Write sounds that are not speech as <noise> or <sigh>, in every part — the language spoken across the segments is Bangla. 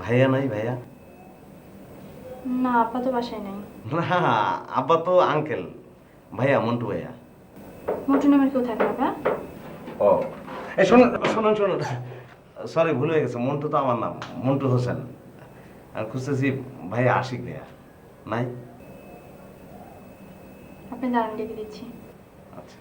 ভাইয়া নাই ভাইয়া। না আপা তো বাসায় নাই। না আব্বা তো আঙ্কেল ভাইয়া মন্টু ভাইয়া। মোটু নামের কেউ থাকে আপা? ও। এই শুনুন শুনুন শুনুন। সরি ভুল হয়ে গেছে। মন্টু তো আমার নাম মন্টু হোসেন। আর খুঁজতেছি ভাইয়া আশিক ভাইয়া। নাই? আপনি দাঁড়ান ডেকে দিচ্ছি। আচ্ছা।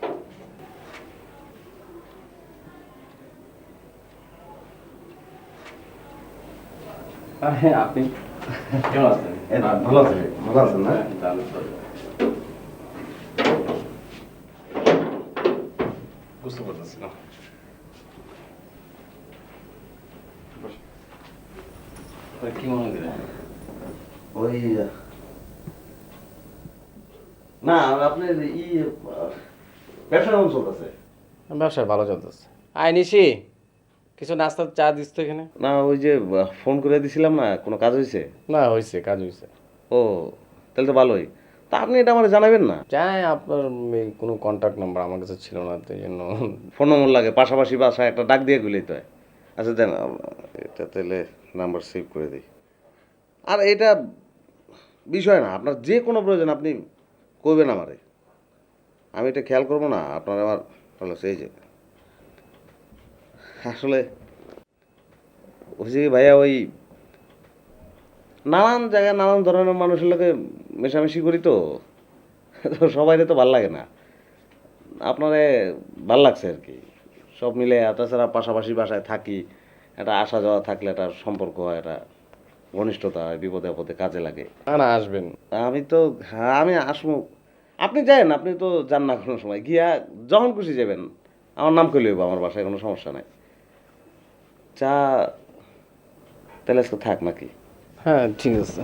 হ্যাঁ আপনি কেমন আছেন? ভালো আছেন ভালো আছেন না? ভালো বুঝতে পারতেছি না। কি মনে করেন? ওই না আপনার ই ব্যবসা কেমন চলতেছে? ব্যবসা ভালো চলতেছে। আয় নিশি। কিছু নাস্তা চা দিস তো এখানে? না ওই যে ফোন করে দিছিলাম না কোনো কাজ হয়েছে না হয়েছে কাজ হয়েছে ও তাহলে তো ভালোই। তা আপনি এটা আমার জানাবেন না? জানাই আপনার এই কোনো কন্ট্যাক্ট নাম্বার আমার কাছে ছিল না তো এই জন্য। ফোন নম্বর লাগে পাশাপাশি বাসায় একটা ডাক দিয়ে গেলেই তো হয়। আচ্ছা দেন এটা তাহলে নাম্বার সেভ করে দিই। আর এটা বিষয় না আপনার যে কোনো প্রয়োজন আপনি করবেন আমারে। আমি এটা খেয়াল করব না আপনার আমার ভালো সেই যে আসলে হয়েছে কি ভাইয়া ওই নানান জায়গায় নানান ধরনের মানুষের লোকে মেশামেশি করি তো। সবাইরে তো ভালো লাগে না। আপনারে ভালো লাগছে আর কি সব মিলে তাছাড়া পাশাপাশি বাসায় থাকি একটা আসা যাওয়া থাকলে একটা সম্পর্ক হয় একটা ঘনিষ্ঠতা হয় বিপদে আপদে কাজে লাগে। না না আসবেন। আমি তো হ্যাঁ আমি আসব। আপনি যাবেন আপনি তো যান না কোনো সময়। গিয়া যখন খুশি যাবেন। আমার নাম করলে হইবো, আমার বাসায় কোনো সমস্যা নাই। চা তাহলে আজকে থাক নাকি? হ্যাঁ ঠিক আছে।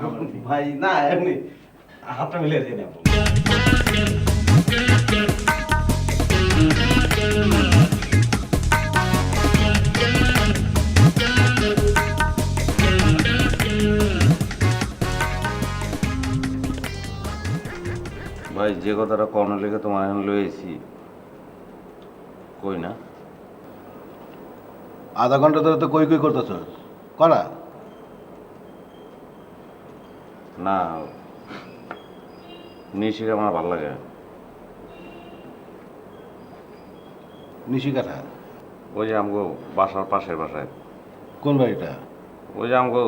<laughs> ভাই না এমনি হাতটা মিলে দিয়ে নেব। ভাই যে কথাটা কর্ণ লেগে তোমার এখন লয়েছি কই না? আধা ঘণ্টা ধরে তো কই কই করতেছ করা না নিশিকে আমার ভালো লাগে। নিশিকাঠা ওই যে আমগো বাসার পাশের বাসায়। কোন বাড়িটা? ওই যে আমগো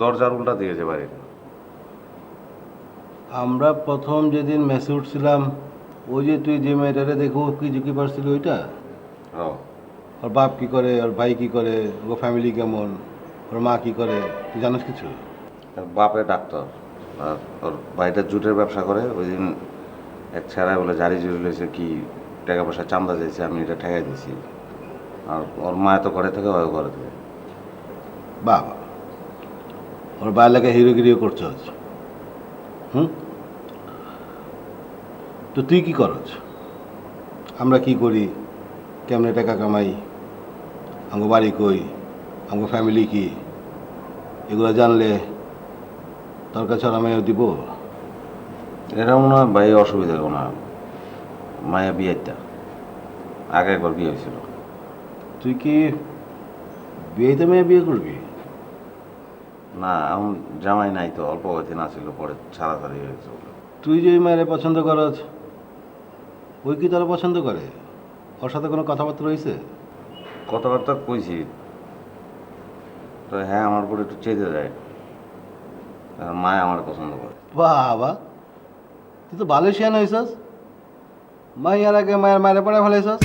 দরজার উল্টা দিয়েছে বাড়িটা আমরা প্রথম যেদিন মেসে উঠছিলাম ওই যে তুই যে মেয়েটারে দেখো কি ঝুঁকি পারছিলি ওইটা? ওর বাপ কি করে ওর ভাই কি করে ওর ফ্যামিলি কেমন ওর মা কি করে তুই জানিস কিছু? বাপে ডাক্তার। আর ওর বাড়িটা জুটের ব্যবসা করে। ওই দিন এক ছেড়ায় বলে, জারি জুড়ি লইছে কি? টাকা পয়সা চান্দা চাইছে আমি এটা ঠেকাই দিয়েছি। আর ওর মা তো ঘরে থেকে হয় ঘরে থেকে। বাবা, ওর বাইরে হিরোগিরিও করছস হুম? তো তুই কি করছ আমরা কি করি? কেমনে টাকা কামাই? আমার বাড়ি কই? আমার ফ্যামিলি কি? এগুলো জানলে তোর কাছে আর আমিও দিব? এটা না ভাই অসুবিধা কোনো মায়া বিয়েটা আগে একবার বিয়ে হয়েছিল। তুই কি বিয়েতে মেয়ে বিয়ে করবি? না এখন জামাই নাই তো, অল্প কয়েকদিন আছিল, পরে ছাড়াছাড়ি হয়েছে। তুই যে মেয়েরে পছন্দ করছ ওই কি তোরা পছন্দ করে? ওর সাথে কোনো কথাবার্তা রয়েছে? কথাবার্তা কইছি। তো হ্যাঁ আমার উপর একটু চেতে যায় মায় আমার পছন্দ করে। বাবা, তুই তো বালেশিয়ান হয়েছস মাইয়ার আগে মায়ের মায়ের পড়ে ফেলাইছস।